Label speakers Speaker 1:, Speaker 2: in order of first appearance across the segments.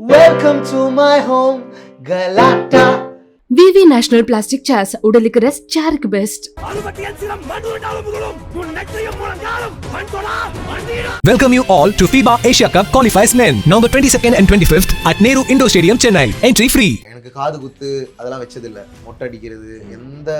Speaker 1: Welcome to my home கலாட்டா
Speaker 2: VV national plastic chairs உடலுக்கு rest சேருக்கு best
Speaker 3: Welcome you all to FIBA Asia Cup qualifiers men, November 22nd and 25th at Nehru Indoor Stadium, Chennai. Entry free.
Speaker 1: எனக்கு காது குத்து அதெல்லாம் வச்சதில்லை. மொட்டை அடிக்கிறது எந்த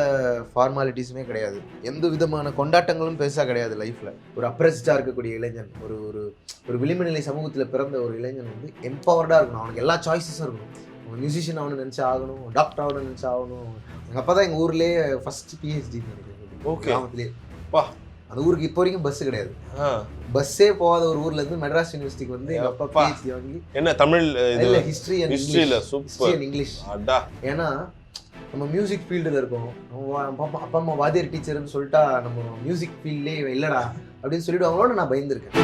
Speaker 1: ஃபார்மாலிட்டிஸுமே கிடையாது. எந்த விதமான கொண்டாட்டங்களும் பெருசாக கிடையாது லைஃப்பில் ஒரு அப்ரெஸ்டாக இருக்கக்கூடிய இளைஞன் ஒரு ஒரு ஒரு விளிம்பு நிலை சமூகத்தில் பிறந்த ஒரு இளைஞன் வந்து எம்பவர்டாக இருக்கணும். அவனுக்கு எல்லா சாய்ஸஸும் இருக்கணும். அவன் மியூசிஷியன் ஆகணும்னு நினச்சா ஆகணும் டாக்டர் ஆகணும்னு நினச்சா ஆகணும். எங்கள் அப்பா தான் எங்கள் ஊர்லேயே ஃபஸ்ட் பிஹெச்டி
Speaker 4: Okay.
Speaker 1: கிராமத்திலே
Speaker 4: பா
Speaker 1: அந்த ஊருக்கு இப்போ வரைக்கும் பஸ் கிடையாது. பஸ்ஸே போகாத ஒரு ஊர்ல இருந்து மெட்ராஸ் யூனிவர்சிட்டிக்கு வந்து எங்கள் அப்பா. பிஹெச்டி வாங்கி
Speaker 4: என்ன தமிழ் இது
Speaker 1: இல்லை ஹிஸ்ட்ரி அண்ட்
Speaker 4: ஹிஸ்டரியில
Speaker 1: ஹிஸ்ட்ரி
Speaker 4: சூப்பர்
Speaker 1: அண்ட் இங்கிலீஷ்
Speaker 4: அடா
Speaker 1: ஏன்னா நம்ம மியூசிக் ஃபீல்டில் இருக்கோம் நம்ம அப்பா அம்மா- வாத்தியார் டீச்சர்னு சொல்லிட்டா நம்ம மியூசிக் ஃபீல்ட்லேயே இவன் இல்லடா அப்படின்னு சொல்லிடுவாங்களோட நான் பயந்துருக்கேன்.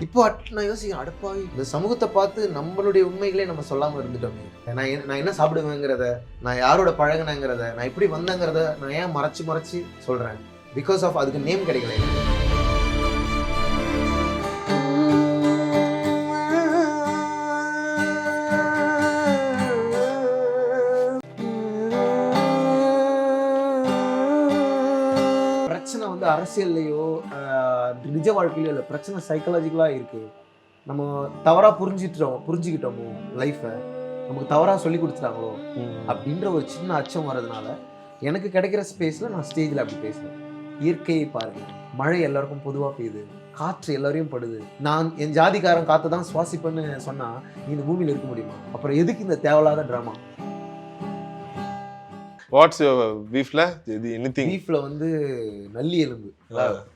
Speaker 1: இப்போ நான் யோசிக்கிறேன் அடப்பாவி. இந்த சமூகத்தை பார்த்து நம்மளுடைய உண்மைகளே நம்ம சொல்லாமல் இருந்துட்டோமே. நான் என்ன- நான் என்ன சாப்பிடுவேங்கிறத நான் யாரோட பழகினேங்கிறத நான் எப்படி வந்தேங்கிறத நான் ஏன் மறைச்சு மறைச்சு சொல்கிறேன் பிகாஸ் ஆஃப் அதுக்கு நேம் கிடைக்கல. பிரச்சனை வந்து அரசியல்லையோ நிஜ வாழ்க்கையிலோ இல்லை. பிரச்சனை சைக்காலஜிக்கலாக இருக்கு. நம்ம தவறாக புரிஞ்சிட்டோம் புரிஞ்சுக்கிட்டோமோ லைஃப்பை நமக்கு தவறாக சொல்லி கொடுத்துட்டாங்களோ அப்படின்ற ஒரு சின்ன அச்சம் வர்றதுனால எனக்கு கிடைக்கிற ஸ்பேஸில் நான் ஸ்டேஜில் அப்படி பேசுவேன். இயற்கையை பாருங்க. மழை எல்லாருக்கும் பொதுவாக பெய்யுது. காற்று எல்லாரையும் படுது. நான் என் ஜாதிக்காரன் காற்றை தான் சுவாசிப்பேன்னு சொன்னால் இந்த பூமியில் இருக்க முடியுமா? அப்புறம் எதுக்கு இந்த தேவையில்லாத ட்ராமா
Speaker 4: வாட்ஸ் பீஃப்ல இது எனிதிங்
Speaker 1: பீஃப்ல வந்து நல்லி எலும்பு.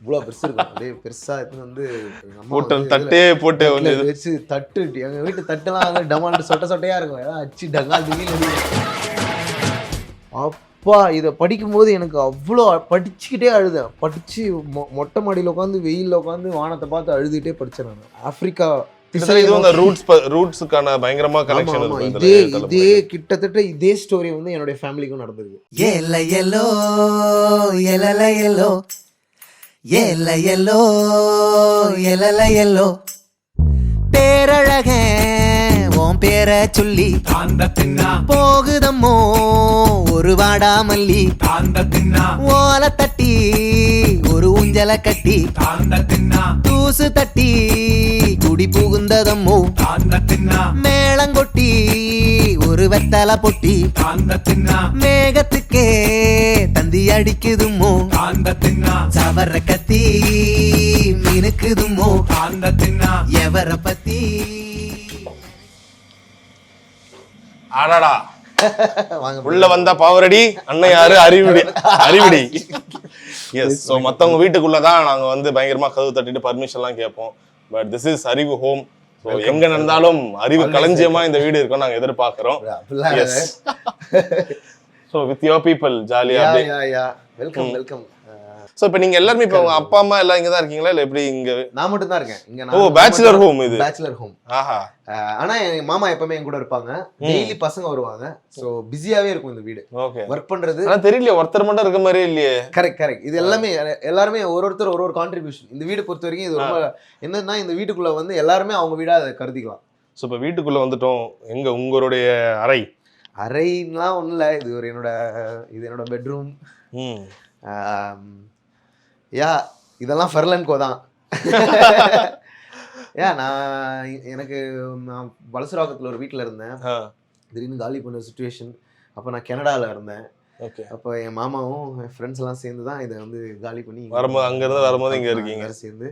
Speaker 1: இவ்வளோ பெருசு இருக்கும். அப்படியே பெருசா எடுத்துன்னு வந்து எங்க அம்மா
Speaker 4: போட்டு
Speaker 1: வந்து
Speaker 4: தட்டே போட்டு இது.
Speaker 1: வச்சு தட்டு. எங்க வீட்டு தட்டுலாம் வந்து சொட்ட சொட்டையா இருக்கும். ஏதாவது அச்சு டங்கால் அடிக்கும். அப்பா இதை படிக்கும்போது எனக்கு அவ்வளோ படிச்சுக்கிட்டே அழுதேன். படிச்சு மொ மொட்டை மாடியில் உட்காந்து வெயிலில் உட்காந்து வானத்தை பார்த்து அழுதுகிட்டே படித்தேன் நான்.
Speaker 4: ரூட்ஸ் ரூட்ஸுக்கான பயங்கரமா கனெக்ஷன்
Speaker 1: இதே கிட்டத்தட்ட இதே ஸ்டோரி வந்து என்னுடைய ஃபேமிலிக்கும் நடந்திருக்கு
Speaker 5: எல்ல எல்லோ எலல எல்லோ எல்ல எல்லோ எலல எல்லோ பேரழக பேரை சொல்லி போகுதம்மோ ஒரு வாடாமல்லி ஓலை தட்டி ஒரு ஊஞ்சல கட்டி. தூசு தட்டி குடி புகுந்ததம்மோ. மேளங்கொட்டி ஒரு வெத்தலை பொட்டி. மேகத்துக்கே தந்தி அடிக்குதுமோ சவர கத்தி மினுக்குதுமோ எவர பத்தி
Speaker 4: அடடா
Speaker 1: வாங்க
Speaker 4: உள்ள வந்தா பாவரடி அண்ணன் யாரு அறிவிடி. அறிவிடி. எஸ் ஸோ மத்தவங்க வீட்டுக்குள்ள தான் நாங்க வந்து பயங்கரமா கதவு தட்டிட்டு பர்மிஷன் எல்லாம் கேட்போம். பட் திஸ் இஸ் அறிவு ஹோம் ஸோ எங்க நடந்தாலும் அறிவு களஞ்சியமா இந்த வீடு இருக்கும் நாங்க எதிர்பார்க்கிறோம். Yes so with your people ஜாலியா
Speaker 1: வெல்கம் வெல்கம்
Speaker 4: ஸோ இப்போ நீங்க எல்லாருமே இப்போ அப்பா அம்மா எல்லாம் இங்க தான் இருக்கீங்களா? இல்ல எப்படி இங்க?
Speaker 1: நான் மட்டும் தான் இருக்கேன். இங்க
Speaker 4: ஓ பேச்சுலர் ஹோம் இது.
Speaker 1: பேச்சுலர் ஹோம்
Speaker 4: ஆஹா.
Speaker 1: ஆனா என் மாமா எப்பவுமே என் கூட இருப்பாங்க. டெய்லி பசங்க வருவாங்க. சோ பிஸியாவே இருக்கும் இந்த வீடு.
Speaker 4: ஓகே.
Speaker 1: ஒர்க் பண்றது
Speaker 4: ஆனா தெரியல ஒருத்தர் மட்டும் இருக்க மாதிரியே இல்லையே.
Speaker 1: கரெக்ட் கரெக்ட் இது எல்லாமே எல்லாருமே ஒரு ஒருத்தர் ஒரு ஒரு கான்ட்ரிபியூஷன் இந்த வீடு பொறுத்த வரைக்கும் இது ரொம்ப என்னன்னா இந்த வீட்டுக்குள்ள வந்து எல்லாருமே அவங்க வீடா அதை கருதிக்கலாம்.
Speaker 4: ஸோ இப்போ வீட்டுக்குள்ள வந்துட்டோம். எங்க? உங்களுடைய அறை.
Speaker 1: அறைன்லாம் ஒண்ணும் இல்ல இது ஒரு என்னோட இது என்னோட பெட்ரூம் யா இதெல்லாம் ஃபெர்லன்கோ தான். யா நான் எனக்கு நான் வலசராக்கத்தில் ஒரு வீட்டில் இருந்தேன். திடீர்னு காலி பண்ண சுச்சுவேஷன் அப்போ நான் கனடாவில் இருந்தேன்.
Speaker 4: ஓகே.
Speaker 1: அப்போ என் மாமாவும் என் ஃப்ரெண்ட்ஸ் எல்லாம் சேர்ந்து தான் இதை வந்து காலி பண்ணி
Speaker 4: வரும்போது அங்க இருந்து வரும்போது இங்க இருக்கீங்க.
Speaker 1: சேர்ந்து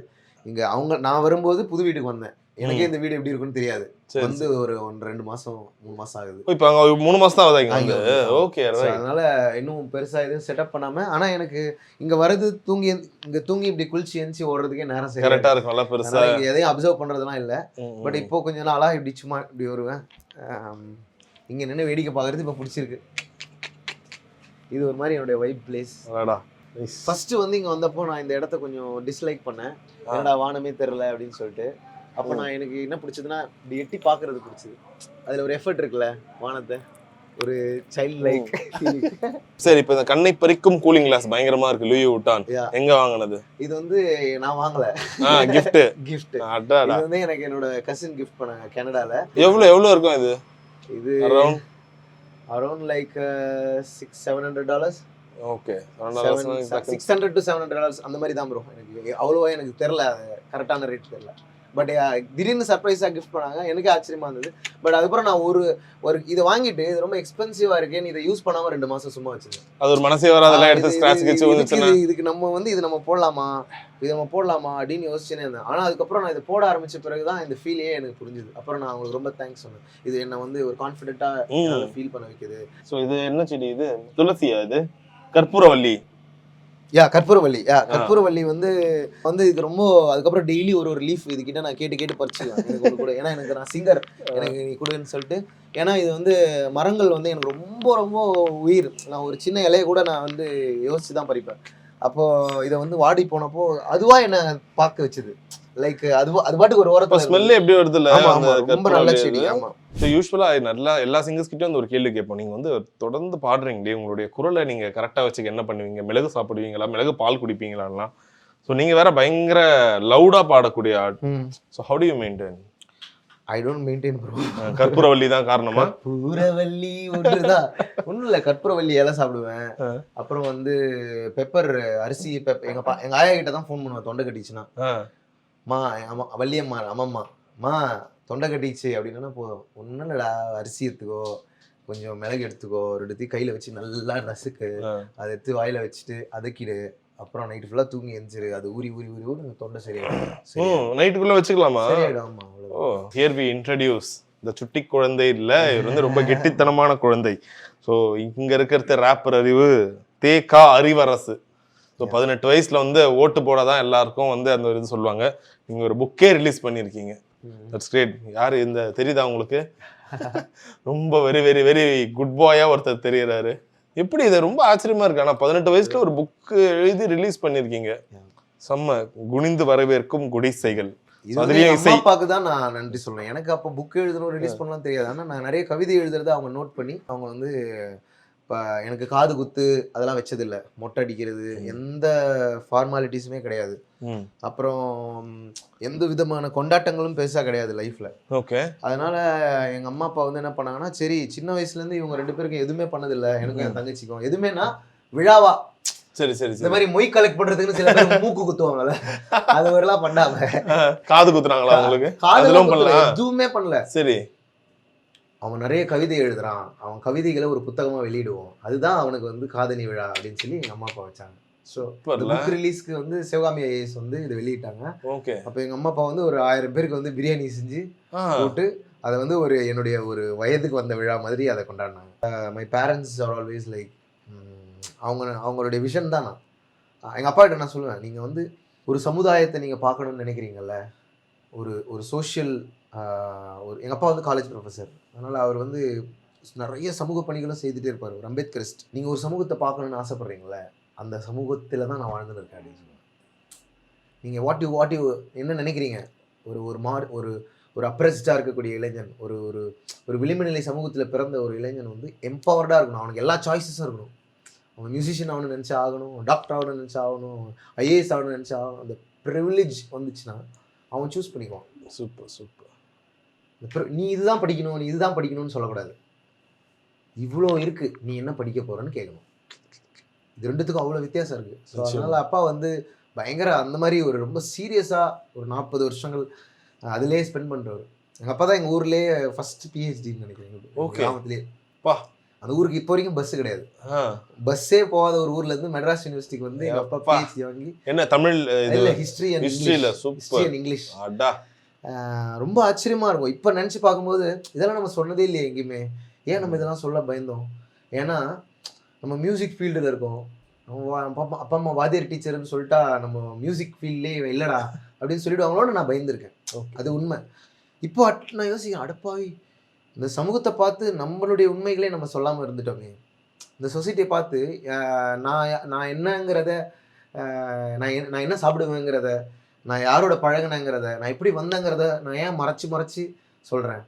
Speaker 1: இங்க அவங்க நான் வரும்போது புது வீட்டுக்கு வந்தேன். எனக்கே இந்த வீடு எப்படி இருக்குன்னு தெரியாது. வந்து ஒரு ஒன்று ரெண்டு மாசம் மூணு மாசம் ஆகுது.
Speaker 4: இப்போ அங்க மூணு மாசம் தான் ஆகுதா
Speaker 1: அங்க
Speaker 4: ஓகே
Speaker 1: அதனால இன்னும் பெருசா எதுவும் செட்டப் பண்ணாம ஆனா எனக்கு இங்க வரது தூங்கி இங்க தூங்கி இப்படி குளிச்சு எந்திச்சு ஓடுறதுக்கே நேரம் சரி
Speaker 4: கரெக்டா இருக்கும்ல பெருசா.
Speaker 1: இங்க எதையும் அப்சர்வ் பண்றதெல்லாம் இல்ல. பட். இப்போ கொஞ்ச நாளா இப்படி சும்மா இப்படி வருவேன். இங்க நின்று வேடிக்கை பார்க்கறது இப்போ பிடிச்சிருக்கு. இது ஒரு மாதிரி என்னுடைய வைப் பிளேஸ். ஃபர்ஸ்ட் வந்து இங்க வந்தப்போ நான் இந்த இடத்த கொஞ்சம் டிஸ்லைக் பண்ணேன். என்னடா வானமே தெரில அப்படின்னு சொல்லிட்டு. அப்போ நான் எனக்கு என்ன பிடிச்சதுன்னா இப்படி எட்டி பார்க்கறது பிடிச்சது. அதுல ஒரு எஃபர்ட் இருக்குல்ல வானத்தை. ஒரு சைல்ட் லைக்
Speaker 4: சரி இப்போ இந்த கண்ணை பறிக்கும் கூலிங் கிளாஸ் பயங்கரமா இருக்கு லூயி விட்டான். எங்க வாங்கினது?
Speaker 1: இது வந்து நான் வாங்கல.
Speaker 4: கிஃப்ட்
Speaker 1: கிஃப்ட்
Speaker 4: அடாடா.
Speaker 1: இது வந்து எனக்கு என்னோட கசின் கிஃப்ட் பண்ணாங்க கனடால.
Speaker 4: எவ்வளவு எவ்வளவு இருக்கும் இது?
Speaker 1: இது
Speaker 4: around
Speaker 1: around like six seven hundred dollars
Speaker 4: okay
Speaker 1: six hundred to seven hundred dollars அந்த மாதிரி தான் ப்ரோ எனக்கு அவ்வளோவா எனக்கு தெரில கரெக்டான ரேட் தெரில. பட் திடீர்னு சர்ப்ரைஸாக கிஃப்ட் பண்ணாங்க. எனக்கு ஆச்சரியமா இருந்தது. பட் அதுக்கப்புறம் நான் ஒரு ஒரு இதை வாங்கிட்டு இது ரொம்ப எக்ஸ்பென்சிவா இருக்கேன்னு இதை யூஸ் பண்ணாம ரெண்டு மாசம் சும்மா வச்சிருந்தேன்.
Speaker 4: அது ஒரு மனசே வராதெல்லாம் எடுத்து கிச்சு
Speaker 1: இதுக்கு நம்ம வந்து இது நம்ம போடலாமா? இது நம்ம போடலாமா? அப்படின்னு யோசிச்சுனே இருந்தேன். ஆனா அதுக்கப்புறம் நான் இதை போட ஆரம்பிச்ச பிறகுதான் இந்த ஃபீலே எனக்கு புரிஞ்சுது. அப்புறம் நான் அவங்களுக்கு ரொம்ப தேங்க்ஸ் சொன்னேன். இது என்ன வந்து ஒரு கான்ஃபிடென்ட்டா
Speaker 4: ம்.
Speaker 1: ஃபீல் பண்ண வைக்குது.
Speaker 4: ஸோ இது என்ன செடி இது? துளசியா இது? கற்பூரவல்லி.
Speaker 1: யா கற்பூரவள்ளி. யா கற்பூரவள்ளி வந்து வந்து இது ரொம்ப அதுக்கப்புறம் டெய்லி ஒரு ஒரு லீஃப் இதுகிட்ட நான் கேட்டு கேட்டு பறிச்சுக்குவேன். எனக்கு கூட ஏன்னா எனக்கு நான் சிங்கர் எனக்கு நீ கொடுன்னு சொல்லிட்டு. ஏன்னா இது வந்து மரங்கள் வந்து எனக்கு ரொம்ப ரொம்ப உயிர். நான் ஒரு சின்ன இலைய கூட நான் வந்து யோசிச்சு தான் பறிப்பேன். அப்போ இதை வந்து வாடி போனப்போ அதுவா என்ன பார்க்க வச்சது. லைக் அது அது பாட்டுக்கு ஒரு ஓரத்தில்
Speaker 4: ஸ்மெல் எப்படி வருது இல்ல அந்த
Speaker 1: ரொம்ப நல்ல செடி. ஆமா.
Speaker 4: ஸோ யூஸ்வலாக நல்லா எல்லா சிங்கர்ஸ் கிட்டயும் வந்து ஒரு கேள்வி கேட்போம். நீங்கள் வந்து தொடர்ந்து பாடுறீங்களே உங்களுடைய குரலை நீங்கள் கரெக்டாக வச்சுக்க என்ன பண்ணுவீங்க? மிளகு சாப்பிடுவீங்களா? மிளகு பால் குடிப்பீங்களாலாம் ஸோ நீங்கள் வேற பயங்கர லவுடாக பாடக்கூடிய ஆள். So how do you maintain
Speaker 1: I don't maintain bro
Speaker 4: கற்பூரவள்ளி தான் காரணமா?
Speaker 1: கற்பூரவல்லி ஒன்றுதான் ஒண்ணும் இல்ல கற்பூரவல்லி இலை சாப்பிடுவேன். அப்புறம் வந்து பெப்பர் அரிசி பெப் எங்க பா எங்க ஆயா கிட்ட தான் ஃபோன் பண்ணுவேன் தொண்டை கட்டிச்சுன்னா. மா அம்மா வள்ளியம்மா அம்மம்மா மா தொண்டை கட்டிச்சு அப்படின்னா போதும் ஒன்றும் இல்லடா அரிசி எடுத்துக்கோ கொஞ்சம் மிளகு எடுத்துக்கோ ஒரு எடுத்து கையில வச்சு நல்லா நசுக்கு. அதை எடுத்து வாயில வச்சுட்டு அதக்கிடு. அப்புறம் நைட்டு ஃபுல்லா தூங்கி எந்திரிச்சிரு அது ஊறி ஊறி ஊறி ஊறி தொண்டை சரியாயிடும். சரி
Speaker 4: ம் நைட்டுக்குள்ளே வச்சுக்கலாமா?
Speaker 1: சரியாயிடும்.
Speaker 4: ஓ ஹியர் வி இன்ட்ரடியூஸ் இந்த சுட்டி குழந்தை இல்ல இவர் வந்து ரொம்ப கெட்டித்தனமான குழந்தை. ஸோ இங்க இருக்கிறது ரேப்பர் அறிவு தே கா அறிவரசு. ஸோ பதினெட்டு வயசுல வந்து ஓட்டு போடாதான் எல்லாருக்கும் வந்து அந்த ஒரு இது சொல்லுவாங்க. நீங்க ஒரு புக்கே ரிலீஸ் பண்ணியிருக்கீங்க. தட்ஸ் கிரேட் யாரு இந்த தெரியுதா உங்களுக்கு? ரொம்ப வெரி வெரி வெரி குட் பாயா ஒருத்தர் தெரியறாரு. எப்படி இது? ரொம்ப ஆச்சரியமா இருக்கு. ஆனா பதினெட்டு வயசுல ஒரு புக் எழுதி ரிலீஸ் பண்ணியிருக்கீங்க செம்ம குனிந்து வரவேற்கும் குடிசைகள்.
Speaker 1: இது
Speaker 4: So,
Speaker 1: வந்து
Speaker 4: அதுலயும்
Speaker 1: எங்க
Speaker 4: இசை.
Speaker 1: அம்மா அப்பாவுக்கு தான் நான் நன்றி சொல்றேன். எனக்கு அப்போ புக் எழுதணும் ரிலீஸ் பண்ணலாம் தெரியாது. ஆனா நான் நிறைய கவிதை எழுதுறத அவங்க நோட் பண்ணி அவங்க வந்து இப்போ எனக்கு காது குத்து அதெல்லாம் வச்சதில்ல. மொட்டை அடிக்கிறது எந்த ஃபார்மாலிட்டிஸுமே கிடையாது. அப்புறம் எந்த விதமான கொண்டாட்டங்களும் பெருசா கிடையாது லைஃப்ல
Speaker 4: ஓகே.
Speaker 1: அதனால எங்க அம்மா அப்பா வந்து என்ன பண்ணாங்கன்னா சரி சின்ன வயசுல இருந்து இவங்க ரெண்டு பேருக்கும் எதுவுமே பண்ணதில்ல. எனக்கும் என் தங்கச்சிக்கும். எதுவுமேனா விழாவா?
Speaker 4: சரி சரி
Speaker 1: இந்த மாதிரி மொய் கலெக்ட் பண்றதுக்குன்னு சில பேர் மூக்கு குத்துவாங்கல்ல. அது மாதிரிலாம் பண்ணாம.
Speaker 4: காது குத்துனாங்களா உங்களுக்கு?
Speaker 1: குத்தல,
Speaker 4: பண்ணலாம்
Speaker 1: எதுவுமே பண்ணல.
Speaker 4: சரி.
Speaker 1: அவன் நிறைய கவிதை எழுதுறான். அவன் கவிதைகளை ஒரு புத்தகமா வெளியிடுவோம். அதுதான் அவனுக்கு வந்து காதணி விழா அப்படின்னு சொல்லி எங்க அம்மா அப்பா வச்சாங்க. ஸோ. புக் ரிலீஸ்க்கு வந்து சிவகாமி ஐஏஎஸ் வந்து இதை வெளியிட்டாங்க.
Speaker 4: ஓகே.
Speaker 1: அப்போ எங்க அம்மா அப்பா வந்து ஒரு ஆயிரம் பேருக்கு வந்து பிரியாணி செஞ்சு போட்டு அதை வந்து ஒரு என்னுடைய ஒரு வயதுக்கு வந்த விழா மாதிரி அதை கொண்டாடினாங்க. My parents are always like அவங்க அவங்களுடைய விஷன் தான் நான். அஹ் எங்க அப்பா கிட்ட நான் சொல்லுவேன் நீங்க வந்து ஒரு சமுதாயத்தை நீங்க பார்க்கணும்னு நினைக்கிறீங்கல்ல ஒரு ஒரு சோஷியல் ஒரு எங்கள் அப்பா வந்து காலேஜ் ப்ரொஃபஸர் அதனால் அவர் வந்து நிறைய சமூக பணிகளும் செய்துகிட்டே இருப்பார். ஒரு அம்பேத்கரிஸ்ட் நீங்கள் ஒரு சமூகத்தை பார்க்கணுன்னு ஆசைப்பட்றீங்களே அந்த சமூகத்தில் தான் நான் வாழ்ந்துன்னு இருக்கேன் அப்படின்னு சொல்லுவேன் நீங்கள் வாட் யூ வாட் யூ என்ன நினைக்கிறீங்க? ஒரு ஒரு மா ஒரு ஒரு அப்ரெஸ்டாக இருக்கக்கூடிய இளைஞன் ஒரு ஒரு ஒரு விளிம்பு நிலை சமூகத்தில் பிறந்த ஒரு இளைஞன் வந்து எம்பவர்டாக இருக்கணும். அவனுக்கு எல்லா சாய்ஸஸும் இருக்கணும். அவன் மியூசிஷியன் ஆகணும்னு நினச்சா ஆகணும் டாக்டர் ஆகணும்னு நினச்சா ஆகணும் ஐஏஎஸ் ஆகணும்னு நினச்சா ஆகணும். அந்த ப்ரிவிலேஜ் வந்துச்சுன்னா அவன் சூஸ் பண்ணிக்குவான்.
Speaker 4: சூப்பர் சூப்பர்
Speaker 1: நீ இதுதான் படிக்கணும் நீ இதுதான் படிக்கணும்னு சொல்லக்கூடாது. இவ்வளோ இருக்கு. நீ என்ன படிக்க போறன்னு கேட்கணும் இது ரெண்டுத்துக்கும் அவ்வளோ வித்தியாசம் இருக்கு. ஸோ. அதனால அப்பா வந்து பயங்கர அந்த மாதிரி ஒரு ரொம்ப சீரியஸாக ஒரு நாற்பது வருஷங்கள் அதிலே ஸ்பெண்ட் பண்ணுறவர் எங்கள் அப்பா தான் எங்கள் ஊர்லேயே ஃபர்ஸ்ட் பிஹெச்டின்னு நினைக்கிறேன். எங்க
Speaker 4: Okay.
Speaker 1: கிராமத்திலே.
Speaker 4: பா.
Speaker 1: அந்த ஊருக்கு இப்போ வரைக்கும் பஸ் கிடையாது. பஸ்ஸே போகாத ஒரு ஊர்ல இருந்து மெட்ராஸ் யூனிவர்சிட்டிக்கு வந்து எங்கள் அப்பா. பிஹெச்டி வாங்கி
Speaker 4: என்ன தமிழ்
Speaker 1: இல்லை ஹிஸ்ட்ரி அண்ட்
Speaker 4: ஹிஸ்டரியில
Speaker 1: ஹிஸ்ட்ரி
Speaker 4: சூப்பர்
Speaker 1: இங்கிலீஷ்
Speaker 4: அடா.
Speaker 1: ரொம்ப ஆச்சரியமா இருக்கும். இப்போ நினச்சி பார்க்கும்போது இதெல்லாம் நம்ம சொன்னதே இல்லையே எங்கேயுமே. ஏன் நம்ம இதெல்லாம் சொல்ல பயந்தோம்? ஏன்னா நம்ம மியூசிக் ஃபீல்டில் இருக்கோம். அப்பா அம்மா- அப்பா அம்மா வாத்தியார் டீச்சர்னு சொல்லிட்டா நம்ம மியூசிக் ஃபீல்ட்லேயே இல்லடா அப்படின்னு சொல்லிடுவாங்களோன்னு நான் பயந்துருக்கேன். அது உண்மை. இப்போ அட் நான் யோசிக்கிறேன் அடப்பாவி. இந்த சமூகத்தை பார்த்து நம்மளுடைய உண்மைகளே நம்ம சொல்லாமல் இருந்துட்டோமே. இந்த சொசைட்டியை பார்த்து நான் நான் என்னங்கிறத நான் நான் என்ன சாப்பிடுவேங்கிறத நான் யாரோட பழகினேங்கிறத நான் எப்படி வந்தேங்கிறத நான் ஏன் மறைச்சு மறைச்சு சொல்கிறேன்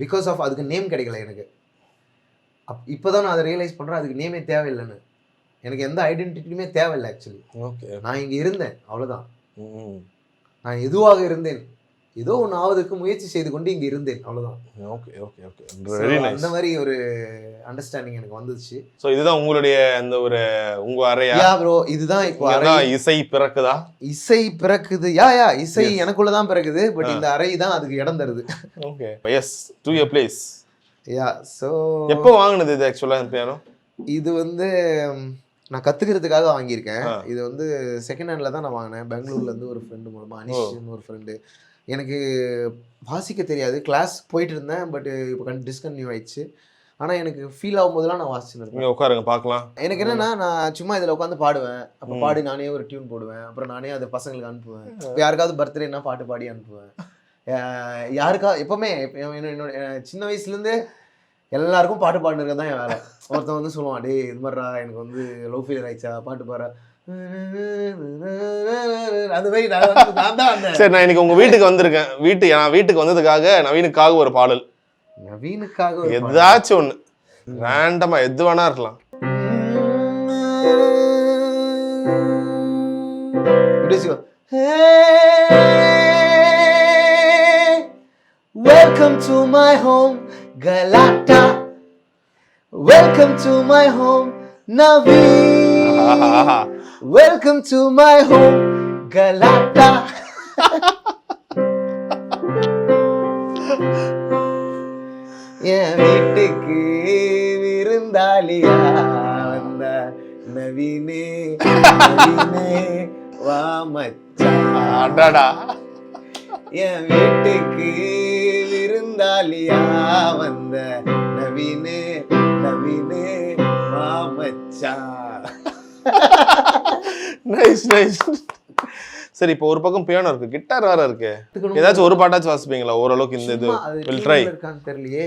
Speaker 1: பிகாஸ் ஆஃப் அதுக்கு நேம் கிடைக்கல எனக்கு. அப் இப்போதான் நான் அதை ரியலைஸ் பண்ணுறேன் அதுக்கு நேமே தேவையில்லைன்னு. எனக்கு எந்த ஐடென்டிட்டியுமே தேவையில்லை ஆக்சுவலி
Speaker 4: ஓகே
Speaker 1: நான் இங்கே இருந்தேன் அவ்வளோதான் நான் எதுவாக இருந்தேன்? ஏதோ ஒன்று ஆவதற்கு முயற்சி செய்து கொண்டு இங்கே இருந்தேன். அவ்வளோதான்
Speaker 4: ஓகே ஓகே ஓகே வெரி
Speaker 1: அந்த மாதிரி ஒரு அண்டர்ஸ்டாண்டிங் எனக்கு வந்துச்சு.
Speaker 4: ஸோ இதுதான் உங்களுடைய அந்த ஒரு உங்க அறையா?
Speaker 1: ப்ரோ இதுதான் இப்போ அறை.
Speaker 4: இசை பிறக்குதா?
Speaker 1: இசை பிறக்குது. யா யா இசை. எனக்குள்ள தான் பிறக்குது பட்
Speaker 4: ஆ.
Speaker 1: இந்த அறை தான் அதுக்கு இடம் தருது.
Speaker 4: Okay yes to your place
Speaker 1: ya so
Speaker 4: எப்போ வாங்குனது இது ஆக்சுவலா பியானோ
Speaker 1: இது வந்து நான் கத்துக்கிறதுக்காக வாங்கியிருக்கேன்.
Speaker 4: ஆ.
Speaker 1: இது வந்து செகண்ட் ஹேண்ட்ல தான் நான் வாங்கினேன். பெங்களூர்ல இருந்து ஒரு ஃப்ரெண்டு மூலமா அனிஷ்னு ஒரு ஃப்ரெண்டு எனக்கு வாசிக்க தெரியாது. கிளாஸ் போயிட்டு இருந்தேன் பட் இப்போ டிஸ்கன்யூ ஆயிடுச்சு. ஆனா எனக்கு ஃபீல் ஆகும்போதெல்லாம் நான் வாசிச்சுன்னு இருப்பேன்
Speaker 4: இங்க உட்காருங்க பார்க்கலாம்.
Speaker 1: எனக்கு என்னன்னா நான் சும்மா இதுல உட்காந்து பாடுவேன். அப்ப. பாடி நானே ஒரு டியூன் போடுவேன். அப்புறம் நானே அதை பசங்களுக்கு அனுப்புவேன். இப்ப யாருக்காவது பர்த்டேனா பாட்டு பாடி அனுப்புவேன். யாருக்கா எப்பவுமே என்னோட- சின்ன வயசுல இருந்து எல்லாருக்கும் பாட்டு பாடுறது தான் என் வேலை. ஒருத்தன் வந்து சொல்லுவான் டேய் இது மாதிரிடா எனக்கு வந்து லவ் ஃபீலர் ஆயிடுச்சா பாட்டு பாடுற. அந்த மாதிரி நான் தான்
Speaker 4: சரி நான் இன்னைக்கு உங்க வீட்டுக்கு வந்திருக்கேன். வீட்டு நான் வீட்டுக்கு வந்ததுக்காக நவீனுக்காக ஒரு பாடல்.
Speaker 1: நவீனுக்காக.
Speaker 4: ஏதாச்சும் ஒண்ணு. ரேண்டமா எது வேணா இருக்கலாம்.
Speaker 1: Welcome to my home, Galata. Welcome to my home, Navi. Welcome to my home, Galata. என் வீட்டுக்கு விருந்தாளியா வந்த நவீனே நவீனே வா மச்சான்
Speaker 4: அடாடா
Speaker 1: என் வீட்டுக்கு விருந்தாளியா வந்த நவீனே நவீனே வா மச்சான்
Speaker 4: நைஸ் நைஸ் சரி இப்போ ஒரு பக்கம் பியானோ இருக்கு. கிட்டார் வேற இருக்கு. ஏதாச்சும் ஒரு பாட்டாச்சும் வாசிப்பீங்களா? ஓரளவுக்கு இந்த இது வில் ட்ரை
Speaker 1: தெரியலையே.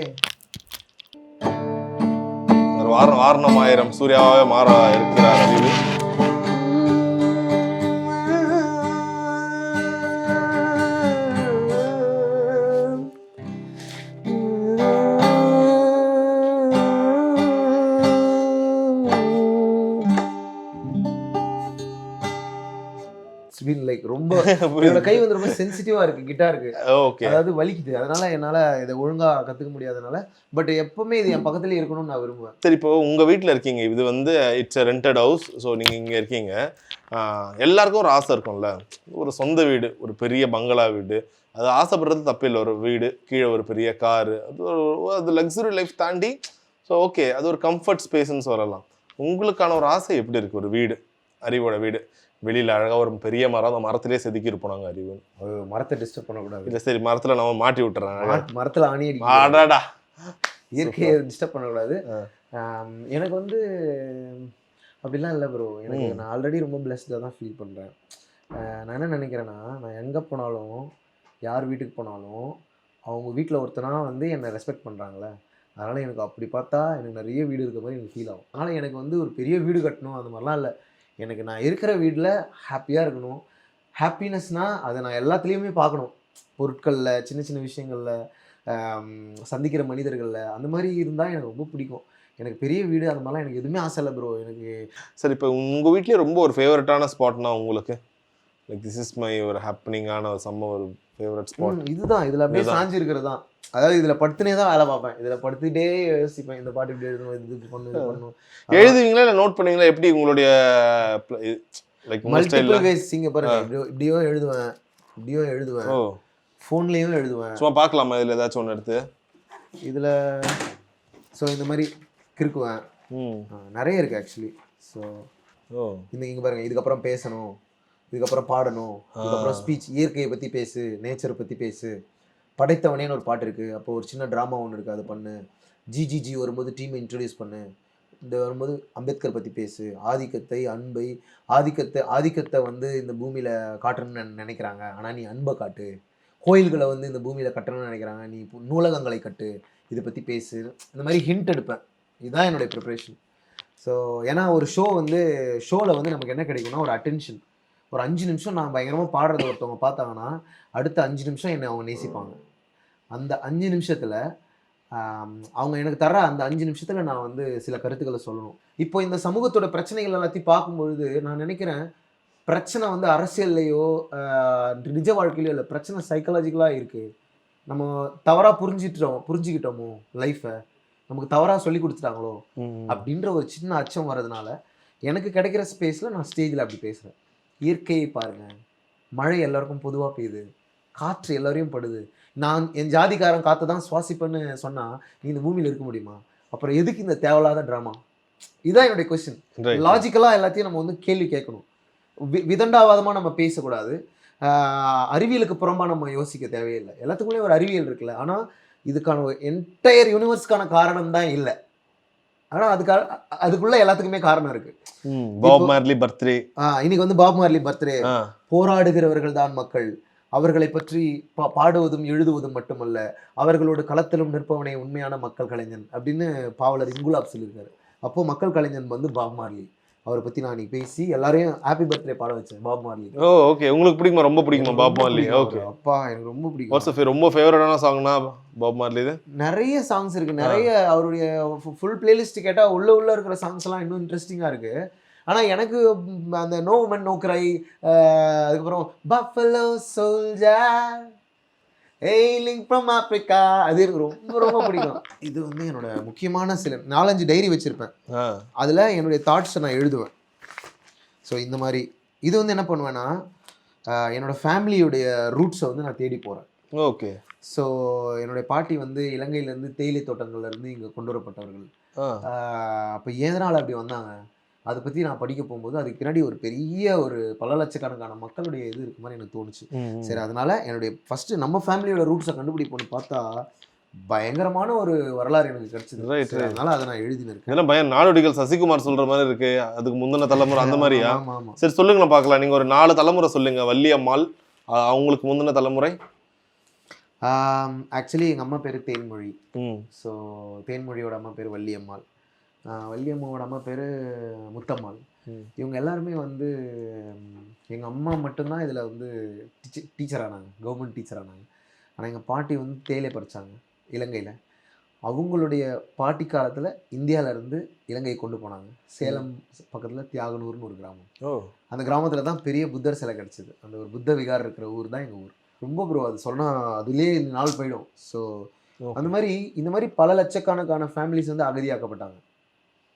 Speaker 4: ஒரு வாரணம் வாரணம் ஆயிரம். சூர்யாவே மாற இருக்கிறார் அறிவு.
Speaker 1: லைக் ரொம்ப என்னோட கை வந்து ரொம்ப சென்சிட்டிவா இருக்கு கிட்டாருக்கு
Speaker 4: ஓகே
Speaker 1: அதாவது வலிக்குது. அதனால என்னால இதை ஒழுங்கா கத்துக்க முடியாதனால பட் எப்பவுமே இது என் பக்கத்துலயே இருக்கணும்னு நான் விரும்புவேன்.
Speaker 4: சரி இப்போ உங்க வீட்ல இருக்கீங்க. இது வந்து இட்ஸ் ரெண்டட் ஹவுஸ் ஸோ நீங்க இங்க இருக்கீங்க. எல்லாருக்கும் ஒரு ஆசை இருக்கும்ல? ஒரு சொந்த வீடு ஒரு பெரிய பங்களா வீடு. அது ஆசைப்படுறது தப்பில்லை. ஒரு வீடு கீழே ஒரு பெரிய காரு. அது ஒரு அது லக்ஸுரி லைஃப் தாண்டி ஸோ ஓகே அது ஒரு கம்ஃபர்ட் ஸ்பேஸ்ன்னு சொல்லலாம். உங்களுக்கான ஒரு ஆசை எப்படி இருக்கு? ஒரு வீடு அறிவோட வீடு. வெளியில அழகா ஒரு பெரிய மரம் அந்த மரத்திலே செதுக்கி இருப்போம் நாங்க அறிவு.
Speaker 1: ஒரு மரத்தை டிஸ்டர்ப் பண்ணக்கூடாது.
Speaker 4: இல்ல சரி மரத்துல நம்ம மாட்டி விட்டுறேன்
Speaker 1: மரத்துல ஆணி
Speaker 4: ஆடாடா
Speaker 1: இயற்கையை டிஸ்டர்ப் பண்ணக்கூடாது. எனக்கு வந்து அப்படிலாம் இல்லை ப்ரோ எனக்கு. நான் ஆல்ரெடி ரொம்ப பிளஸ்டாக தான் ஃபீல் பண்ணுறேன் நான் என்ன நினைக்கிறேன்னா நான் எங்கே போனாலும் யார் வீட்டுக்கு போனாலும் அவங்க வீட்டில் ஒருத்தனா வந்து என்னை ரெஸ்பெக்ட் பண்ணுறாங்களே அதனால் எனக்கு அப்படி பார்த்தா எனக்கு நிறைய வீடு இருக்க மாதிரி எனக்கு ஃபீல் ஆகும். அதனால் எனக்கு வந்து ஒரு பெரிய வீடு கட்டணும் அது மாதிரிலாம் இல்லை. எனக்கு நான் இருக்கிற வீட்டில் ஹாப்பியாக இருக்கணும். ஹாப்பினஸ்னால் அதை நான் எல்லாத்துலேயுமே பார்க்கணும். பொருட்களில் சின்ன சின்ன விஷயங்களில் சந்திக்கிற மனிதர்களில் அந்த மாதிரி இருந்தால் எனக்கு ரொம்ப பிடிக்கும். எனக்கு பெரிய வீடு அந்த மாதிரிலாம் எனக்கு எதுவுமே ஆசை இல்லை ப்ரோ எனக்கு
Speaker 4: சரி இப்போ உங்க வீட்லயே ரொம்ப ஒரு ஃபேவரட்டான ஸ்பாட்னா உங்களுக்கு? லைக் திஸ் இஸ் மை ஒரு ஹாப்பனிங்கான ஒரு செம்ம ஒரு ஃபேவரட் ஸ்பாட்
Speaker 1: இதுதான். இதில் அப்படியே. சாஞ்சு இருக்கிறது தான் அதாவது இதில் படுத்துனே தான் வேலை பார்ப்பேன். இதில் படுத்துக்கிட்டே யோசிப்பேன். இந்த பாட்டு இப்படி எழுதணும் இது இப்படி பண்ணணும் இது பண்ணணும்.
Speaker 4: எழுதுவீங்களா இல்லை நோட் பண்ணுவீங்களா? எப்படி உங்களுடைய லைக்
Speaker 1: மல்டிபிள் வேஸ் இங்கே பாருங்க. இப்படியோ இப்படியோ எழுதுவேன். இப்படியோ எழுதுவேன். ஃபோன்லேயும் எழுதுவேன்.
Speaker 4: சும்மா பார்க்கலாமா? இதில் ஏதாச்சும் ஒன்று எடுத்து.
Speaker 1: இதில் ஸோ இந்த மாதிரி கிறுக்குவேன். நிறைய இருக்குது ஆக்சுவலி ஸோ
Speaker 4: ஓ.
Speaker 1: இந்த இங்க பாருங்க. இதுக்கப்புறம் பேசணும். இதுக்கப்புறம் பாடணும். இதுக்கப்புறம் ஸ்பீச் இயற்கையை பத்தி பேசு நேச்சரை பத்தி பேசு. படைத்தவனேன்னு ஒரு பாட்டு இருக்குது அப்போ ஒரு சின்ன ட்ராமா ஒன்று இருக்குது அதை பண்ணு. ஜிஜிஜி வரும்போது டீமை இன்ட்ரடியூஸ் பண்ணு. இந்த வரும்போது அம்பேத்கர் பற்றி பேசு. ஆதிக்கத்தை அன்பை ஆதிக்கத்தை ஆதிக்கத்தை வந்து இந்த பூமியில் காட்டணும்னு நினைக்கிறாங்க. ஆனால் நீ அன்பை காட்டு. கோயில்களை வந்து இந்த பூமியில் கட்டணும்னு நினைக்கிறாங்க. நீ நூலகங்களை கட்டு. இதை பற்றி பேசு. இந்த மாதிரி ஹிண்ட் எடுப்பேன். இதுதான் என்னுடைய ப்ரிப்ரேஷன் ஸோ ஏன்னா ஒரு ஷோ வந்து ஷோவில் வந்து நமக்கு என்ன கிடைக்கும்னா ஒரு அட்டென்ஷன் ஒரு அஞ்சு நிமிஷம் நான் பயங்கரமாக பாடுறது ஒருத்தவங்க பார்த்தாங்கன்னா அடுத்த அஞ்சு நிமிஷம் என்னை அவங்க நேசிப்பாங்க. அந்த அஞ்சு நிமிஷத்தில் அவங்க எனக்கு தர அந்த அஞ்சு நிமிஷத்துல நான் வந்து சில கருத்துக்களை சொல்லணும். இப்போ இந்த சமூகத்தோட பிரச்சனைகள் எல்லாத்தையும் பார்க்கும்பொழுது நான் நினைக்கிறேன் பிரச்சனை வந்து அரசியல்லையோ நிஜ வாழ்க்கையிலயோ இல்லை பிரச்சனை சைக்காலஜிக்கலாக இருக்கு. நம்ம தவறா புரிஞ்சிட்டோம் புரிஞ்சுக்கிட்டோமோ லைஃப்பை நமக்கு தவறா சொல்லி கொடுத்துட்டாங்களோ? அப்படின்ற ஒரு சின்ன அச்சம் வர்றதுனால எனக்கு கிடைக்கிற ஸ்பேஸில் நான் ஸ்டேஜில் அப்படி பேசுகிறேன் இயற்கையை பாருங்க. மழை எல்லாருக்கும் பொதுவாக பெய்யுது. காற்று எல்லாரையும் படுது. நான் என் ஜாதிக்காரன் காற்று தான் சுவாசிப்பேன்னு சொன்னால் நீ இந்த பூமியில் இருக்க முடியுமா? அப்புறம் எதுக்கு இந்த தேவையில்லாத ட்ராமா இதுதான் என்னுடைய கொஸ்டின் லாஜிக்கலாக எல்லாத்தையும் நம்ம வந்து கேள்வி கேட்கணும். வி விதண்டாவாதமாக நம்ம பேசக்கூடாது. அறிவியலுக்கு புறம்பாக நம்ம யோசிக்க தேவையில்லை. எல்லாத்துக்குள்ளேயும் ஒரு அறிவியல் இருக்குல்ல. ஆனால் இதுக்கான என்டையர் யூனிவர்ஸ்க்கான காரணம் தான் இல்லை. ஆனால் அதுக்காக அதுக்குள்ள எல்லாத்துக்குமே காரணம் இருக்கு.
Speaker 4: Bob Marley birthday.
Speaker 1: இன்னைக்கு வந்து பாப் மார்லி பர்த்டே. போராடுகிறவர்கள் தான் மக்கள். அவர்களை பற்றி பா- பாடுவதும் எழுதுவதும் மட்டுமல்ல அவர்களோடு களத்திலும் நிற்பவனே உண்மையான மக்கள் கலைஞன் அப்படின்னு பாவலர் இங்குலாப் சொல்லியிருக்காரு. அப்போ மக்கள் கலைஞன் வந்து பாப் மார்லி. அவரை பத்தி நான் இன்னைக்கு பேசி எல்லாரையும் ஹாப்பி பர்த்டே பாட வச்சேன் பாப் மார்லி.
Speaker 4: ஓ ஓகே உங்களுக்கு பிடிக்குமா? ரொம்ப பிடிக்குமா பாப் மார்லி? ஓகே.
Speaker 1: அப்பா எனக்கு ரொம்ப பிடிக்கும்.
Speaker 4: வாட்ஸ் ரொம்ப ஃபேவரட்டான சாங்னா பாப் மார்லி
Speaker 1: நிறைய சாங்ஸ் இருக்கு. நிறைய அவருடைய ஃபுல் பிளேலிஸ்ட் கேட்டா உள்ள உள்ள இருக்கிற சாங்ஸ் எல்லாம் இன்னும் இன்ட்ரெஸ்டிங்கா இருக்கு. ஆனா எனக்கு அந்த நோ மன் நோ கிரை அதுக்கப்புறம் Buffalo Soldier ailing from Africa அது எனக்கு ரொம்ப ரொம்ப பிடிக்கும். இது வந்து என்னோட முக்கியமான சில நாலஞ்சு டைரி வச்சிருப்பேன். அதில் என்னுடைய தாட்ஸை நான் எழுதுவேன். ஸோ இந்த மாதிரி. இது வந்து என்ன பண்ணுவேன்னா என்னோட ஃபேமிலியுடைய ரூட்ஸை வந்து நான் தேடி போகிறேன்
Speaker 4: ஓகே.
Speaker 1: ஸோ என்னுடைய பாட்டி வந்து இலங்கையிலேருந்து தேயிலை தோட்டங்கள்ல இருந்து இங்கே கொண்டு வரப்பட்டவர்கள். அப்போ எதனால் அப்படி வந்தாங்க? அதை பற்றி நான் படிக்க போகும்போது அதுக்கு பின்னாடி ஒரு பெரிய ஒரு பல லட்சக்கணக்கான மக்களுடைய இது இருக்கு மாதிரி எனக்கு தோணுச்சு. சரி அதனால என்னுடைய ஃபர்ஸ்ட் நம்ம ஃபேமிலியோட ரூட்ஸை கண்டுபிடிப்போம்னு பார்த்தா பயங்கரமான ஒரு வரலாறு எனக்கு கிடைச்சது. அதனால அதை நான் எழுதினிருக்கேன்.
Speaker 4: இதெல்லாம் பயம் நாடோடிகள் சசிகுமார் சொல்ற மாதிரி இருக்கு. அதுக்கு முந்தின தலைமுறை அந்த மாதிரியா? சரி சொல்லுங்களேன் பார்க்கலாம். நீங்க ஒரு நாலு தலைமுறை சொல்லுங்க. வள்ளி அம்மாள் அவங்களுக்கு முந்தின தலைமுறை?
Speaker 1: ஆக்சுவலி எங்கள் அம்மா பேர் தேன்மொழி. ஸோ தேன்மொழியோட அம்மா பேர் வள்ளியம்மாள். வள்ளியம்மாவோட அம்மா பேர் முத்தம்மாள். இவங்க எல்லாருமே வந்து எங்கள் அம்மா மட்டும்தான் இதில் வந்து டீச்சர் டீச்சர் ஆனாங்க. கவர்மெண்ட் டீச்சர் ஆனாங்க. ஆனால் எங்கள் பாட்டி வந்து தேயிலை பறிச்சாங்க இலங்கையில். அவங்களுடைய பாட்டி காலத்தில் இந்தியாவிலேருந்து இலங்கை கொண்டு போனாங்க. சேலம் பக்கத்தில் தியாகனூர்னு ஒரு கிராமம்.
Speaker 4: ஓ.
Speaker 1: அந்த கிராமத்தில் தான் பெரிய புத்தர் சிலை கிடச்சிது. அந்த ஒரு புத்த விகார் இருக்கிற ஊர் தான் எங்கள் ஊர். ரொம்ப ப்ரோ அது சொன்னால் அதுலேயே நாள் போயிடும். ஸோ. அந்த மாதிரி இந்த மாதிரி பல லட்சக்கணக்கான ஃபேமிலிஸ் வந்து அகதியாக்கப்பட்டாங்க.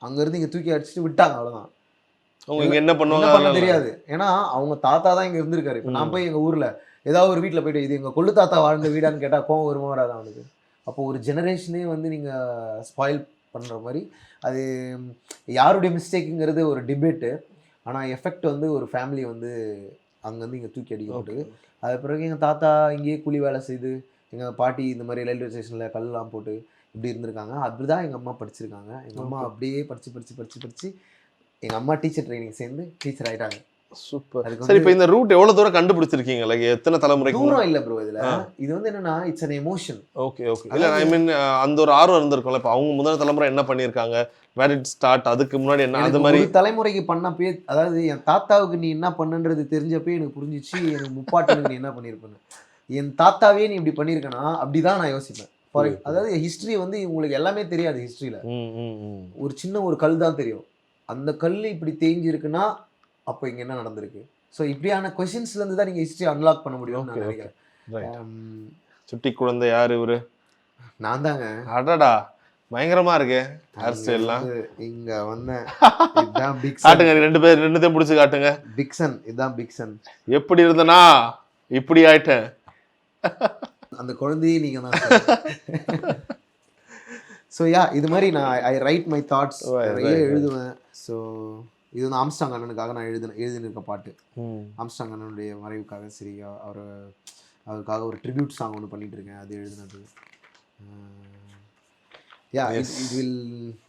Speaker 1: அங்கேருந்து இங்கே தூக்கி அடிச்சுட்டு விட்டாங்க அவ்வளோதான்
Speaker 4: அவங்க இங்க என்ன பண்ணுவாங்க?
Speaker 1: தெரியாது. ஏன்னா அவங்க தாத்தா தான் இங்கே இருந்திருக்காரு. இப்போ நான். போய் எங்கள் ஊரில் ஏதாவது ஒரு வீட்டில் போயிட்டு இது எங்கள் கொள்ளு தாத்தா வாழ்ந்த வீடான்னு கேட்டால் கோவம் வருமா வராது அவனுக்கு? அப்போ ஒரு ஜெனரேஷனே வந்து நீங்கள் ஸ்பாயில் பண்ணுற மாதிரி அது யாருடைய மிஸ்டேக்குங்கிறது ஒரு டிபேட்டு ஆனால் எஃபெக்ட் வந்து ஒரு ஃபேமிலி வந்து அங்கேருந்து இங்கே தூக்கி அடிக்கப்பட்டு அது பிறகு எங்கள் தாத்தா இங்கேயே கூலி வேலை செய்து எங்கள் பாட்டி இந்த மாதிரி ரயில்வே ஸ்டேஷனில் கல்லாம் போட்டு இப்படி இருந்திருக்காங்க. அப்படிதான் எங்கள் அம்மா படிச்சிருக்காங்க. எங்கள் அம்மா. அப்படியே படித்து படித்து படித்து படித்து எங்கள் அம்மா டீச்சர் ட்ரைனிங் சேர்ந்து டீச்சர் ஆயிட்டாங்க.
Speaker 4: சூப்பர். சரி இப்போ இந்த ரூட் எவ்வளவு தூரம் கண்டுபிடிச்சிருக்கீங்க? லைக் எத்தனை தலைமுறைக்கு
Speaker 1: தூரம் இல்லை ப்ரோ இதில். இது வந்து என்னன்னா it's an emotion
Speaker 4: okay okay இல்ல ஐ மீன் அந்த ஒரு ஆர்வம் இருந்திருக்கும்ல. இப்போ அவங்க முதல் தலைமுறை என்ன பண்ணியிருக்காங்க? வேர் இட் ஸ்டார்ட் அதுக்கு முன்னாடி என்ன? அது மாதிரி
Speaker 1: தலைமுறைக்கு பண்ணப்பே அதாவது என் தாத்தாவுக்கு நீ என்ன பண்ணுன்றது தெரிஞ்சப்பே எனக்கு புரிஞ்சிச்சு. எனக்கு முப்பாட்டனுக்கு நீ என்ன பண்ணியிருப்பேன்னு. என் தாத்தாவே நீ இப்படி பண்ணியிருக்கனா? அப்படிதான் நான் யோசிப்பேன். அதாவது ஹிஸ்ட்ரி வந்து உங்களுக்கு எல்லாமே தெரியாது ஹிஸ்ட்ரியில. ஒரு சின்ன ஒரு கல் தான் தெரியும். அந்த கல் இப்படி தேஞ்சிருக்குன்னா அப்போ இங்க என்ன நடந்திருக்கு? ஸோ இப்படியான கொஷின்ஸ்ல இருந்து தான் நீங்க ஹிஸ்ட்ரி அன்லாக் பண்ண நான்
Speaker 4: okay.
Speaker 1: நினைக்கிறேன். Um,
Speaker 4: சுட்டி குழந்தை யாரு இவரு?
Speaker 1: நான் தாங்க.
Speaker 4: அடடா பயங்கரமா இருக்கு ஹேர் ஸ்டைல்லாம்
Speaker 1: இங்க வந்தேன் இதுதான் பிக்சன்
Speaker 4: காட்டுங்க ரெண்டு பேர் ரெண்டுத்தையும் பிடிச்சு காட்டுங்க.
Speaker 1: பிக்சன் இதுதான் பிக்சன்
Speaker 4: எப்படி இருந்தனா? இப்படி ஆயிட்டேன்.
Speaker 1: அந்த குழந்தையே நீங்க தான் ஸோ யா இது மாதிரி நான் ஐ ரைட் மை தாட்ஸ் நிறைய. எழுதுவேன். ஸோ இது வந்து ஆம்ஸ்டாங் அண்ணனுக்காக நான் எழுதின எழுதினிருக்க பாட்டு. ஆம்ஸ்டாங் அண்ணனுடைய மறைவுக்காக சரி அவர் அவருக்காக ஒரு ட்ரிபியூட் சாங் ஒன்று பண்ணிட்டு இருக்கேன் அது எழுதினது. Ya
Speaker 4: Yes.
Speaker 1: இது வில்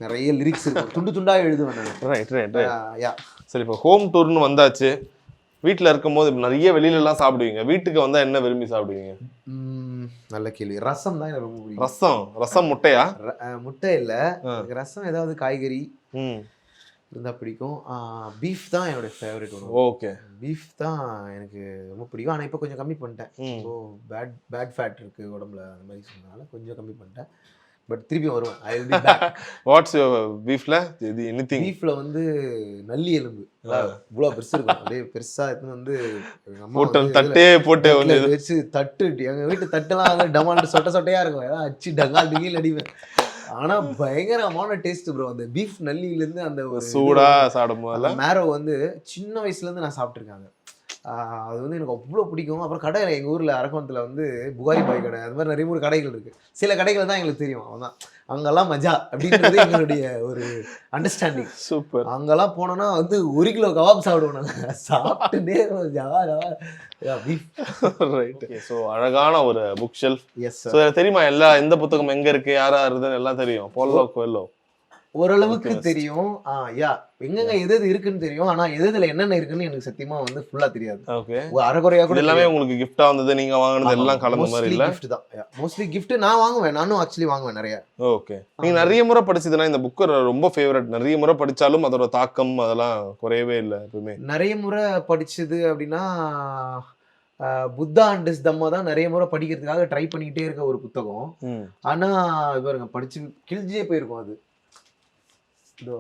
Speaker 1: நிறைய லிரிக்ஸ் இருக்கும் துண்டு துண்டா எழுதுவேன் நான்.
Speaker 4: ரைட் ரைட் ரைட்
Speaker 1: யா
Speaker 4: சரி இப்போ ஹோம் டூர்னு வந்தாச்சு. வீட்டில் இருக்கும்போது நிறைய வெளியில எல்லாம் சாப்பிடுவீங்க. வீட்டுக்கு வந்தா என்ன விரும்பி சாப்பிடுவீங்க?
Speaker 1: நல்ல கேள்வி. ரசம் தான் எனக்கு ரொம்ப பிடிக்கும்.
Speaker 4: ரசம்? ரசம் முட்டையா?
Speaker 1: முட்டை இல்லை. எனக்கு ரசம் ஏதாவது காய்கறி இருந்தால் பிடிக்கும். பீஃப் தான் என்னோட ஃபேவரட் உணவு.
Speaker 4: ஓகே.
Speaker 1: பீஃப் தான் எனக்கு ரொம்ப பிடிக்கும். ஆனால் இப்போ கொஞ்சம் கம்மி பண்ணிட்டேன். ஸோ பேட் பேட் ஃபேட் இருக்குது உடம்புல. அந்த மாதிரி சொன்னனால கொஞ்சம் கம்மி பண்ணிட்டேன். பட் திருப்பி வருவேன் I will be back
Speaker 4: what's பீஃப்ல இது எனிதிங்
Speaker 1: பீஃப்ல வந்து நல்லி எலும்பு. இவ்வளோ பெருசு இருக்கும். அப்படியே பெருசா எடுத்துன்னு வந்து வந்து
Speaker 4: தட்டே போட்டு வந்து
Speaker 1: வச்சு தட்டு எங்க வீட்டு தட்டுலாம் வந்து டமாண்டு சொட்ட சொட்டையா இருக்கும். ஏதாவது அச்சு டங்கால் டிங்கில் அடிவேன் ஆனா பயங்கரமான டேஸ்ட் ப்ரோ அந்த பீஃப் நல்லில இருந்து அந்த
Speaker 4: சூடா சாப்பிடும் போதுல
Speaker 1: மேரோ வந்து சின்ன வயசுல இருந்து நான் சாப்பிட்ருக்காங்க அது வந்து எனக்கு அவ்வளோ பிடிக்கும். அப்புறம் கடை எங்கள் ஊரில் அரக்கோணத்தில் வந்து புகாரி பாய் கடை. அது மாதிரி நிறைய மூணு கடைகள் இருக்குது சில கடைகள் தான் எங்களுக்கு தெரியும். அதான் அங்கெல்லாம் மஜா அப்படின்றது எங்களுடைய ஒரு அண்டர்ஸ்டாண்டிங்
Speaker 4: சூப்பர்.
Speaker 1: அங்கெல்லாம் போனோம்னா வந்து ஒரு கிலோ கபாப் சாப்பிடுவோம் நாங்கள் சாப்பிட்டுட்டே ஜவா
Speaker 4: ஸோ அழகான ஒரு புக் ஷெல்ஃப்
Speaker 1: எஸ்
Speaker 4: ஸோ தெரியுமா எல்லா எந்த புத்தகம் எங்க இருக்கு யாரா இருக்குன்னு எல்லாம் தெரியும். போலோ கோயலோ
Speaker 1: ஓரளவுக்கு தெரியும். ஆ யா. எங்கெங்க எது எது இருக்குன்னு தெரியும். ஆனா எது எதுல என்னென்ன இருக்குன்னு எனக்கு சத்தியமா வந்து ஃபுல்லா தெரியாது.
Speaker 4: ஓகே
Speaker 1: அரைக்குறையா கூட
Speaker 4: எல்லாமே உங்களுக்கு கிஃப்டா வந்தது நீங்க வாங்குனது எல்லாம் கலந்த மாதிரி இல்ல?
Speaker 1: கிஃப்ட் தான். மோஸ்ட்லி கிஃப்ட் நான் வாங்குவேன். நானும் ஆக்சுவலி வாங்குவேன் நிறைய.
Speaker 4: ஓகே நீங்க நிறைய முறை படிச்சதுன்னா இந்த புக்கு ரொம்ப ஃபேவரட் நிறைய முறை படிச்சாலும் அதோட தாக்கம் அதெல்லாம் குறையவே இல்லை எப்பவுமே.
Speaker 1: நிறைய முறை படிச்சது அப்படின்னா புத்தா அண்ட் இஸ் தம்மா தான் நிறைய முறை படிக்கிறதுக்காக ட்ரை பண்ணிக்கிட்டே இருக்க ஒரு புத்தகம். ஆனா பாருங்க படிச்சு கிழிஞ்சே போயிருக்கும் அது. இதோ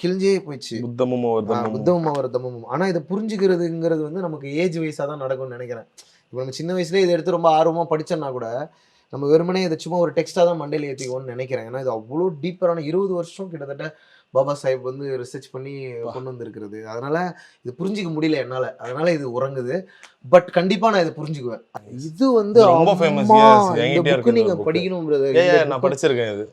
Speaker 1: கிழிஞ்சே போயிடுச்சு.
Speaker 4: புத்தமும் ஒரு
Speaker 1: ஆ,
Speaker 4: தம்மமும்.
Speaker 1: புத்தமும் அவர் தம்மமும் ஆனா இதை புரிஞ்சுக்கிறதுங்கிறது வந்து நமக்கு ஏஜ் வைஸாக தான் நடக்கும்னு நினைக்கிறேன். இப்போ நம்ம சின்ன வயசுலேயே இதை எடுத்து ரொம்ப ஆர்வமா படிச்சோம்னா கூட நம்ம வெறுமனே இதை சும்மா ஒரு டெக்ஸ்ட்டாக தான் மண்டையில் ஏற்றிக்குவோம்னு நினைக்கிறேன். ஏன்னா இது அவ்வளோ டீப்பரான இருபது வருஷம் கிட்டத்தட்ட பாபா சாஹிப் வந்து ரிசர்ச் பண்ணி கொண்டு வந்திருக்கிறது. அதனால இது புரிஞ்சிக்க முடியல என்னால. அதனால இது உறங்குது. பட் கண்டிப்பா நான் இதை புரிஞ்சுக்குவேன். இது வந்து
Speaker 4: ரொம்ப famous,
Speaker 1: அம்மா,
Speaker 4: yes.
Speaker 1: இந்த
Speaker 4: என்கிட்டயே
Speaker 1: book
Speaker 4: இருக்கு
Speaker 1: நீங்க
Speaker 4: இந்த book.
Speaker 1: படிக்கணும் brother.
Speaker 4: ஏய்,
Speaker 1: இந்த
Speaker 4: ஏய், நான் படிச்சிருக்கேன் இது.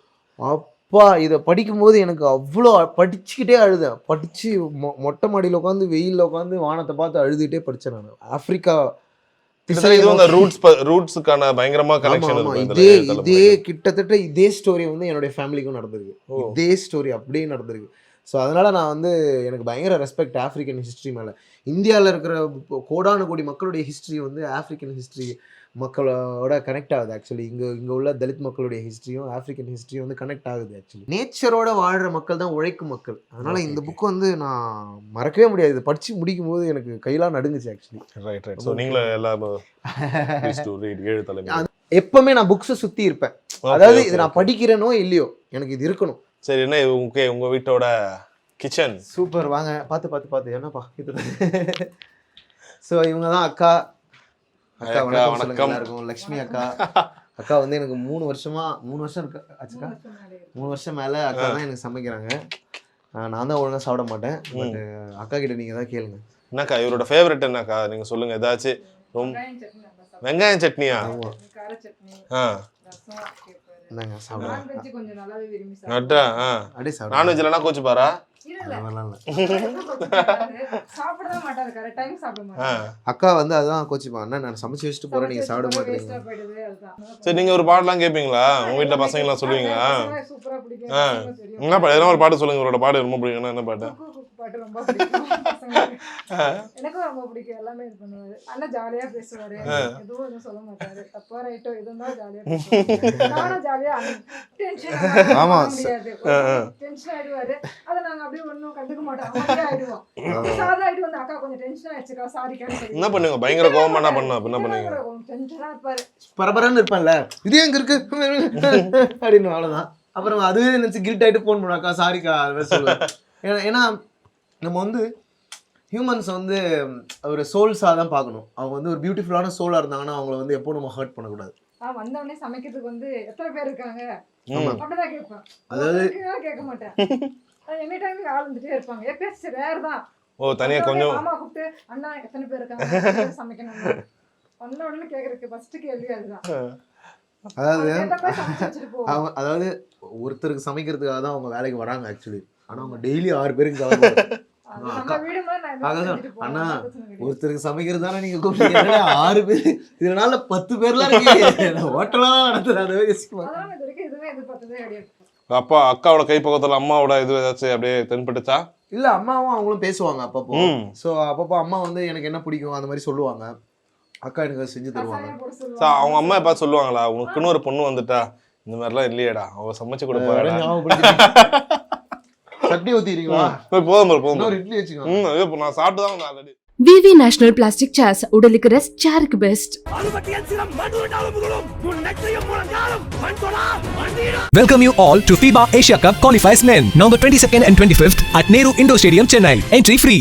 Speaker 1: அப்பா இதை படிக்கும்போது எனக்கு அவ்வளோ படிச்சுக்கிட்டே அழுதேன். படிச்சு மொ- மொட்டை மாடியில் உட்காந்து வெயில்ல உட்காந்து வானத்தை பார்த்து அழுதுகிட்டே படிச்சேன் நான். ஆப்பிரிக்கா
Speaker 4: ரூட்ஸ் ரூட்ஸுக்கான பயங்கரமா கனெக்ஷன்
Speaker 1: இதே இதே கிட்டத்தட்ட இதே ஸ்டோரி வந்து என்னுடைய ஃபேமிலிக்கும் நடந்திருக்கு. இதே ஸ்டோரி அப்படியே நடந்திருக்கு. ஸோ அதனால நான் வந்து எனக்கு பயங்கர ரெஸ்பெக்ட் ஆப்பிரிக்கன் ஹிஸ்ட்ரி மேலே. இந்தியாவில் இருக்கிற கோடானு கோடி மக்களுடைய ஹிஸ்ட்ரி வந்து ஆப்பிரிக்கன் ஹிஸ்ட்ரி மக்களோட கனெக்ட் ஆகுது ஆக்சுவலி இங்கே இங்கே உள்ள தலித் மக்களுடைய ஹிஸ்ட்ரியும் ஆப்பிரிக்கன் ஹிஸ்ட்ரியும் வந்து கனெக்ட் ஆகுது ஆக்சுவலி நேச்சரோட வாழ்கிற மக்கள் தான் உழைக்கும் மக்கள். அதனால இந்த. புக் வந்து நான் மறக்கவே முடியாது. இதை படித்து முடிக்கும் போது எனக்கு கையெல்லாம் நடுங்குச்சு ஆக்சுவலி
Speaker 4: ரைட் ரைட் ஸோ ஏழு தலைமை
Speaker 1: எப்பவுமே நான் புக்ஸை சுற்றி இருப்பேன். அதாவது இதை நான் படிக்கிறேனோ இல்லையோ எனக்கு இது இருக்கணும்.
Speaker 4: சரி என்ன இது உங்க உங்க வீட்டோட கிச்சன்
Speaker 1: சூப்பர். வாங்க பார்த்து பார்த்து பார்த்து. என்னப்பா இது? ஸோ இவங்க தான் அக்கா. அக்கா வணக்கம் எல்லாருக்கும். லக்ஷ்மி அக்கா. அக்கா வந்து எனக்கு மூணு வருஷமா மூணு வருஷம் இருக்கு ஆச்சுக்கா. மூணு வருஷம் மேல அக்கா தான் எனக்கு சமைக்கிறாங்க. நான் தான் ஒழுங்கா சாப்பிட மாட்டேன். பட் அக்கா கிட்ட நீங்க தான் கேளுங்க.
Speaker 4: என்னக்கா இவரோட ஃபேவரட் என்னக்கா? நீங்க சொல்லுங்க ஏதாச்சும் ரொம்ப வெங்காயம் சட்னியா?
Speaker 1: ஆமா.
Speaker 6: கார சட்னி
Speaker 4: ஆ.
Speaker 6: நான்வெஜ் கொஞ்சம் நல்லாவே விரும்பி
Speaker 4: நட்டா ஆ.
Speaker 1: அப்படியே சாப்பிடுங்க.
Speaker 4: நான்வெஜ் இல்லைனா கோச்சு பாரா
Speaker 1: அக்கா வந்து அதான் கோச்சிப்பா அண்ணா நான் சமைச்சு வச்சுட்டு போறேன் நீங்க சாப்பிட மாட்டீங்க
Speaker 4: சரி நீங்க ஒரு பாடலாம் கேட்பீங்களா உங்க வீட்ல பசங்க எல்லாம் சொல்லுவீங்களா. என்ன பாட்டு? எதனா ஒரு பாட்டு சொல்லுங்க இவரோட பாட்டு ரொம்ப பிடிக்கும் என்ன பாட்டு?
Speaker 6: பாட்டு ரொம்ப பிடிக்கும். எனக்கும் ரொம்ப பிடிக்கும். எல்லாமே இது பண்ணுவாரு. அண்ணா ஜாலியா பேசுவாரு. எதுவும் எதுவும் சொல்ல மாட்டாரு. தப்பா ரைட்டோ இருந்தாலும் ஜாலியா நானும் ஜாலியா டென்ஷன்
Speaker 1: ஆமா,
Speaker 6: முடியாது. டென்ஷன் ஆயிடுவாரு. அதை நாங்க அப்படியே ஒண்ணும் கண்டுக்க மாட்டோம். ஆயிடுவோம். சாதா ஆயிட்டு வந்து அக்கா கொஞ்சம் டென்ஷன் ஆயிடுச்சுக்கா. சாரி
Speaker 4: என்ன பண்ணுவீங்க பயங்கர கோவமா என்ன பண்ண என்ன பண்ணுவீங்க?
Speaker 6: டென்ஷனா இருப்பாரு.
Speaker 1: பரபரன்னு இருப்பேன்ல. இது எங்க இருக்கு? அப்படின்னு அவ்வளவுதான். அப்புறம் அதுவே நினைச்சு கில்ட் ஆயிட்டு ஃபோன் பண்ணாக்கா சாரிக்கா ஏன்னா நம்ம வந்து ஹியூமன்ஸ் வந்து ஒரு சோல்ஸாக தான் பார்க்கணும். அவங்க வந்து ஒரு பியூட்டிஃபுல்லான சோலாக இருந்தாங்கன்னா அவங்கள வந்து எப்போ நம்ம ஹர்ட் பண்ணக்கூடாது.
Speaker 6: நான் வந்த உடனே சமைக்கிறதுக்கு வந்து எத்தனை பேர் இருக்காங்க. அப்படிதான் கேட்பேன்.
Speaker 1: அதாவது-
Speaker 6: கேட்க மாட்டேன். எனி டைம் ஆள் வந்துட்டே இருப்பாங்க. எப்பயாச்சும் ரேர் தான்.
Speaker 4: ஓ தனியா
Speaker 6: வந்த உடனே
Speaker 4: கொஞ்சம்
Speaker 6: மாமா கூப்பிட்டு அண்ணா எத்தனை பேர் இருக்காங்க? சமைக்கணும் வந்த உடனே கேக்குறதுக்கு ஃபர்ஸ்ட் கேள்வி அதுதான்.
Speaker 1: அதாவது அவங்க அதாவது ஒருத்தருக்கு சமைக்கிறதுக்காக தான் அவங்க வேலைக்கு வராங்க ஆக்சுவலி ஆனா அவங்க டெய்லி ஆறு பேருக்கு அண்ணா. ஒருத்தருக்கு சமைக்கிறது தானே நீங்க கூப்பிட்டீங்க? ஆறு பேர்? இதனால பத்து பேர்லாம் இருக்கீங்க. ஹோட்டலாம் நடத்துறேன்
Speaker 6: கிடையாது.
Speaker 4: அப்பா அக்காவோட கைப்பக்கத்துல அம்மாவோட இது ஏதாச்சும் அப்படியே தென்பட்டுச்சா?
Speaker 1: இல்ல அம்மாவும் அவங்களும் பேசுவாங்க அப்பப்போ.
Speaker 4: ம்.
Speaker 1: ஸோ அப்பப்போ அம்மா வந்து எனக்கு என்ன பிடிக்கும் அந்த மாதிரி சொல்லுவாங்க. அக்கா எனக்கு செஞ்சு தருவாங்க.
Speaker 6: கசாயம் போட
Speaker 4: சா
Speaker 6: சொல்லுவாங்க
Speaker 4: அவங்க அம்மா எப்பா சொல்லுவாங்களா? உனக்குன்னு ஒரு பொண்ணு வந்துட்டா. இந்த மாதிரிலாம் இல்லையேடா. அவ சமைச்சு கொடுப்பாடா
Speaker 1: சட்னி ஊத்திடுறீங்களா
Speaker 4: போதும் போதும் போதும்
Speaker 1: இன்னொரு இட்லி
Speaker 4: இப்போ நான் சாப்பிட்டு தான் ஆல்ரெடி
Speaker 2: விவி நேஷனல் பிளாஸ்டிக் சேர்ஸ் உடலுக்கு rest சேருக்கு best
Speaker 3: Welcome you all to FIBA Asia Cup qualifiers men, November 22nd and 25th at Nehru Indoor Stadium, Chennai. Entry free.